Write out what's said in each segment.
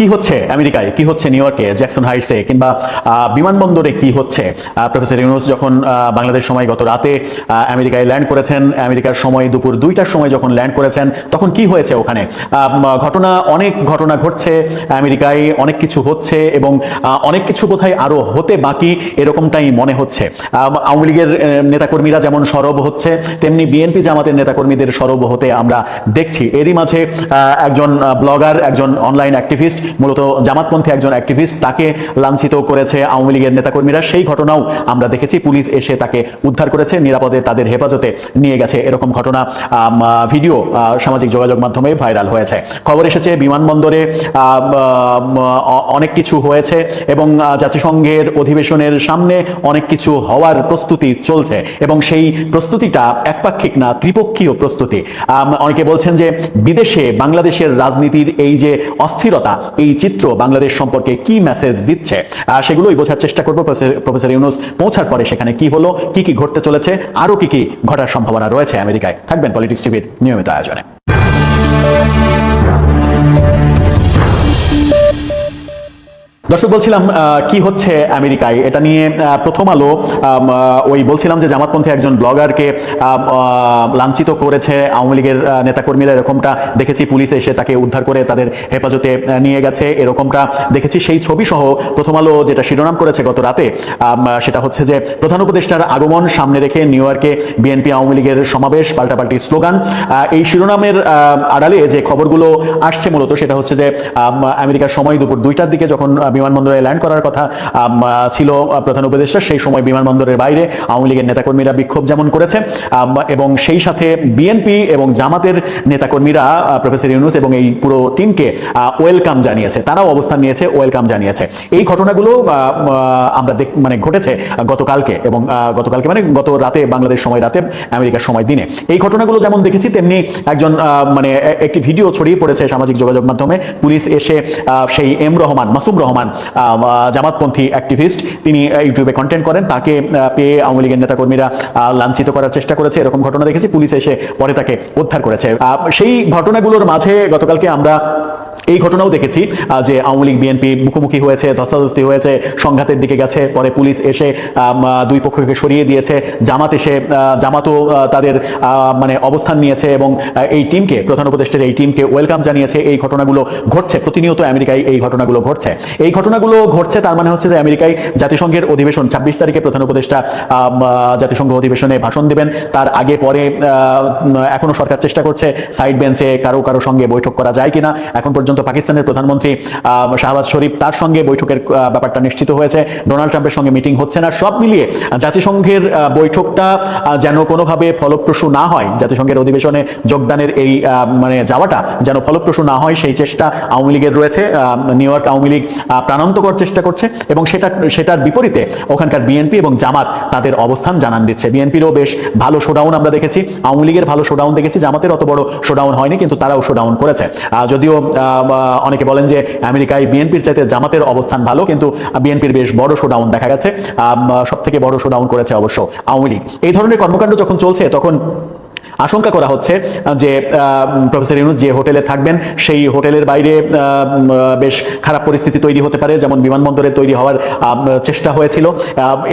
কি হচ্ছে আমেরিকায়? কি হচ্ছে নিউ ইয়র্কে, জ্যাকসন হাইটসে, কিংবা বিমানবন্দরে কি হচ্ছে? প্রফেসর ইউনুস যখন বাংলাদেশ সময় গত রাতে আমেরিকায় ল্যান্ড করেছেন, আমেরিকার সময় দুপুর দুইটার সময় যখন ল্যান্ড করেছেন, তখন কি হয়েছে ওখানে? ঘটনা, অনেক ঘটনা ঘটছে আমেরিকায়, অনেক কিছু হচ্ছে এবং অনেক কিছু কোথায় আরও হতে বাকি এরকমটাই মনে হচ্ছে। আওয়ামী লীগের নেতাকর্মীরা যেমন সরব হচ্ছে, তেমনি বিএনপি জামাতের নেতাকর্মীদের সরব হতে আমরা দেখছি। এরই মাঝে একজন ব্লগার, একজন অনলাইন অ্যাক্টিভিস্ট মূলত জামাতপন্থী একজন অ্যাক্টিভিস্ট তাকে লাঞ্ছিত করেছে আওয়ামী লীগের নেতাকর্মীরা। সেই ঘটনাও আমরা দেখেছি। পুলিশ এসে তাকে উদ্ধার করেছে, নিরাপদে তাদের হেফাজতে নিয়ে গেছে। এরকম ঘটনা ভিডিও সামাজিক যোগাযোগ মাধ্যমে ভাইরাল হয়েছে। খবর এসেছে, বিমানবন্দরে অনেক কিছু হয়েছে এবং জাতিসংঘের অধিবেশনের সামনে অনেক কিছু হওয়ার প্রস্তুতি চলছে এবং সেই প্রস্তুতিটা একপাক্ষিক না, ত্রিপক্ষীয় প্রস্তুতি। অনেকে বলছেন যে বিদেশে বাংলাদেশের রাজনীতির এই যে অস্থিরতা এই চিত্র বাংলাদেশ সম্পর্কে কি মেসেজ দিচ্ছে? সেগুলোই বোঝার চেষ্টা করব। প্রফেসর- প্রফেসর ইউনুস, পৌঁছার পরে সেখানে কি হলো, কি কি ঘটতে চলেছে আরও কি কি ঘটার সম্ভাবনা রয়েছে আমেরিকায়? থাকবেন পলিটিক্স টিভির নিয়মিত আয়োজনে। দর্শক বলছিলাম কি হচ্ছে আমেরিকায়? এটা নিয়ে প্রথম আলো ওই বলছিলাম যে জামাতপন্থী একজন ব্লগারকে লাঞ্ছিত করেছে আওয়ামী লীগের নেতাকর্মীরা। এরকমটা দেখেছি পুলিশ এসে তাকে উদ্ধার করে তাদের হেফাজতে নিয়ে গেছে। এরকমটা দেখেছি সেই ছবি সহ প্রথম আলো যেটা শিরোনাম করেছে গত রাতে সেটা হচ্ছে যে প্রধান উপদেষ্টার আগমন সামনে রেখে নিউ ইয়র্কে বিএনপি আওয়ামী লীগের সমাবেশ পাল্টাপাল্টি স্লোগান। এই শিরোনামের আড়ালে যে খবরগুলো আসছে মূলত সেটা হচ্ছে যে আমেরিকার সময় দুপুর দুইটার দিকে যখন আহ, বিমানবন্দরে ল্যান্ড করার কথা ছিল প্রধান উপদেষ্টা, সেই সময় বিমানবন্দরের বাইরে আওয়ামী লীগের নেতাকর্মীরা বিক্ষোভ যেমন করেছে এবং সেই সাথে বিএনপি এবং জামাতের নেতাকর্মীরা প্রফেসর ইউনুস এবং এই পুরো টিমকে ওয়েলকাম জানিয়েছে। তারাও অবস্থান নিয়েছে ওয়েলকাম জানিয়েছে। এই ঘটনাগুলো আমরা মানে ঘটেছে গতকালকে এবং গতকালকে মানে গত রাতে, বাংলাদেশ সময় রাতে, আমেরিকার সময় দিনে। এই ঘটনাগুলো যেমন দেখেছি, তেমনি একজন মানে একটি ভিডিও ছড়িয়ে পড়েছে সামাজিক যোগাযোগ মাধ্যমে। পুলিশ এসে সেই এম রহমান, মাসুম রহমান জামাতপন্থী অ্যাক্টিভিস্ট তিনি ইউটিউবে কন্টেন্ট করেন, তাকে পেয়ে আওয়ামী লীগের নেতাকর্মীরা লাঞ্ছিত করার চেষ্টা করেছে, এরকম ঘটনা দেখেছি, পুলিশ এসে পরে তাকে উদ্ধার করেছে। সেই ঘটনাগুলোর মাঝে গতকালকে আমরা এই ঘটনাও দেখেছি যে আওয়ামী লীগ, বিএনপি মুখোমুখি হয়েছে, ধস্তাধস্তি হয়েছে, সংঘাতের দিকে গেছে, পরে পুলিশ এসে দুই পক্ষকে সরিয়ে দিয়েছে, জামাত এসে জামাতও তাদের মানে অবস্থান নিয়েছে এবং এই টিমকে, প্রধান উপদেষ্টার এই টিমকে ওয়েলকাম জানিয়েছে, এই ঘটনাগুলো ঘটছে, প্রতিনিয়ত আমেরিকায় এই ঘটনাগুলো ঘটছে। এই ঘটনাগুলো ঘটছে তার মানে হচ্ছে যে আমেরিকায় জাতিসংঘের অধিবেশন, ছাব্বিশ তারিখে প্রধান উপদেষ্টা জাতিসংঘ অধিবেশনে ভাষণ দেবেন। তার আগে, পরে এখনও সরকার চেষ্টা করছে, সাইড বেঞ্চে কারও কারও সঙ্গে বৈঠক করা যায় কিনা, এখন পর্যন্ত পাকিস্তানের প্রধানমন্ত্রী শাহবাজ শরীফ তার সঙ্গে বৈঠকের ব্যাপারটা নিশ্চিত হয়েছে। ডোনাল্ড ট্রাম্পের সঙ্গে মিটিং হচ্ছে না। সব মিলিয়ে জাতিসংঘের বৈঠকটা যেন কোনোভাবে ফলপ্রসূ না হয়, জাতিসংঘের অধিবেশনে যোগদানের এই মানে যাওয়াটা যেন ফলপ্রসূ না হয়, সেই চেষ্টা আওয়ামী লীগের রয়েছে। নিউ ইয়র্ক আওয়ামী লীগ প্রাণান্তকর চেষ্টা করছে এবং সেটা, সেটার বিপরীতে ওখানকার বিএনপি এবং জামাত তাদের অবস্থান জানান দিচ্ছে। বিএনপিরও বেশ ভালো শোডাউন আমরা দেখেছি। আওয়ামী লীগের ভালো শোডাউন দেখেছি। জামাতের অত বড় শোডাউন হয়নি, কিন্তু তারাও শোডাউন করেছে। যদিও অনেকে বলেন যে আমেরিকায় বিএনপির চাইতে জামাতের অবস্থান ভালো, কিন্তু বিএনপির বেশ বড় শোডাউন দেখা গেছে। সব থেকে বড় শোডাউন করেছে অবশ্য আওয়ামী লীগ। এই ধরনের কর্মকাণ্ড যখন চলছে, তখন আশঙ্কা করা হচ্ছে যে প্রফেসর ইউনুস যে হোটেলে থাকবেন, সেই হোটেলের বাইরে বেশ খারাপ পরিস্থিতি তৈরি হতে পারে, যেমন বিমানবন্দরে তৈরি হওয়ার চেষ্টা হয়েছিল।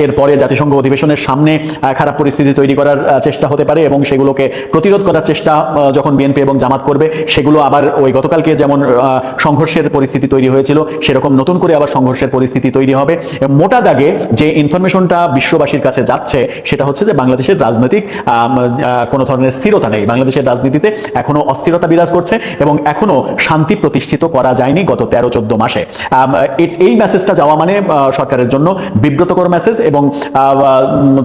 এরপরে জাতিসংঘ অধিবেশনের সামনে খারাপ পরিস্থিতি তৈরি করার চেষ্টা হতে পারে এবং সেগুলোকে প্রতিরোধ করার চেষ্টা যখন বিএনপি এবং জামাত করবে, সেগুলো আবার ওই গতকালকে যেমন সংঘর্ষের পরিস্থিতি তৈরি হয়েছিল, সেরকম নতুন করে আবার সংঘর্ষের পরিস্থিতি তৈরি হবে। মোটা দাগে যে ইনফরমেশনটা বিশ্ববাসীর কাছে যাচ্ছে, সেটা হচ্ছে যে বাংলাদেশের রাজনৈতিক কোনো ধরনের স্থিরতা নেই। বাংলাদেশের রাজনীতিতে এখনও অস্থিরতা বিরাজ করছে এবং এখনও শান্তি প্রতিষ্ঠিত করা যায়নি গত তেরো, চোদ্দ মাসে। এই মেসেজটা যাওয়া মানে সরকারের জন্য বিব্রতকর মেসেজ এবং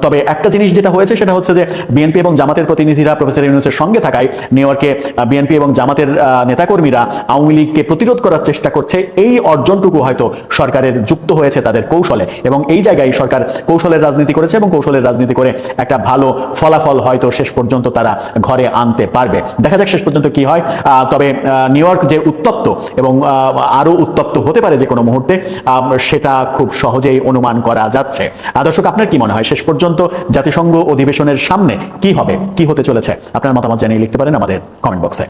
তবে একটা জিনিস যেটা হয়েছে সেটা হচ্ছে যে বিএনপি এবং জামাতের প্রতিনিধিরা প্রফেসর ইউনুসের সঙ্গে থাকায় নিউ ইয়র্কে বিএনপি এবং জামাতের নেতাকর্মীরা আওয়ামী লীগকে প্রতিরোধ করার চেষ্টা করছে। এই অর্জনটুকু হয়তো সরকারের যুক্ত হয়েছে তাদের কৌশলে এবং এই জায়গায় সরকার কৌশলের রাজনীতি করেছে এবং কৌশলের রাজনীতি করে একটা ভালো ফলাফল হয়তো শেষ পর্যন্ত তারা ঘরে আনতে পারবে। দেখা যাক শেষ পর্যন্ত কি হয়। তবে নিউ ইয়র্ক যে উত্তপ্ত এবং আহ, আরও উত্তপ্ত হতে পারে যে কোনো মুহূর্তে সেটা খুব সহজেই অনুমান করা যাচ্ছে। দর্শক আপনার কি মনে হয়? শেষ পর্যন্ত জাতিসংঘ অধিবেশনের সামনে কি হবে? কি হতে চলেছে? আপনার মতামত জানিয়ে লিখতে পারেন আমাদের কমেন্ট বক্সে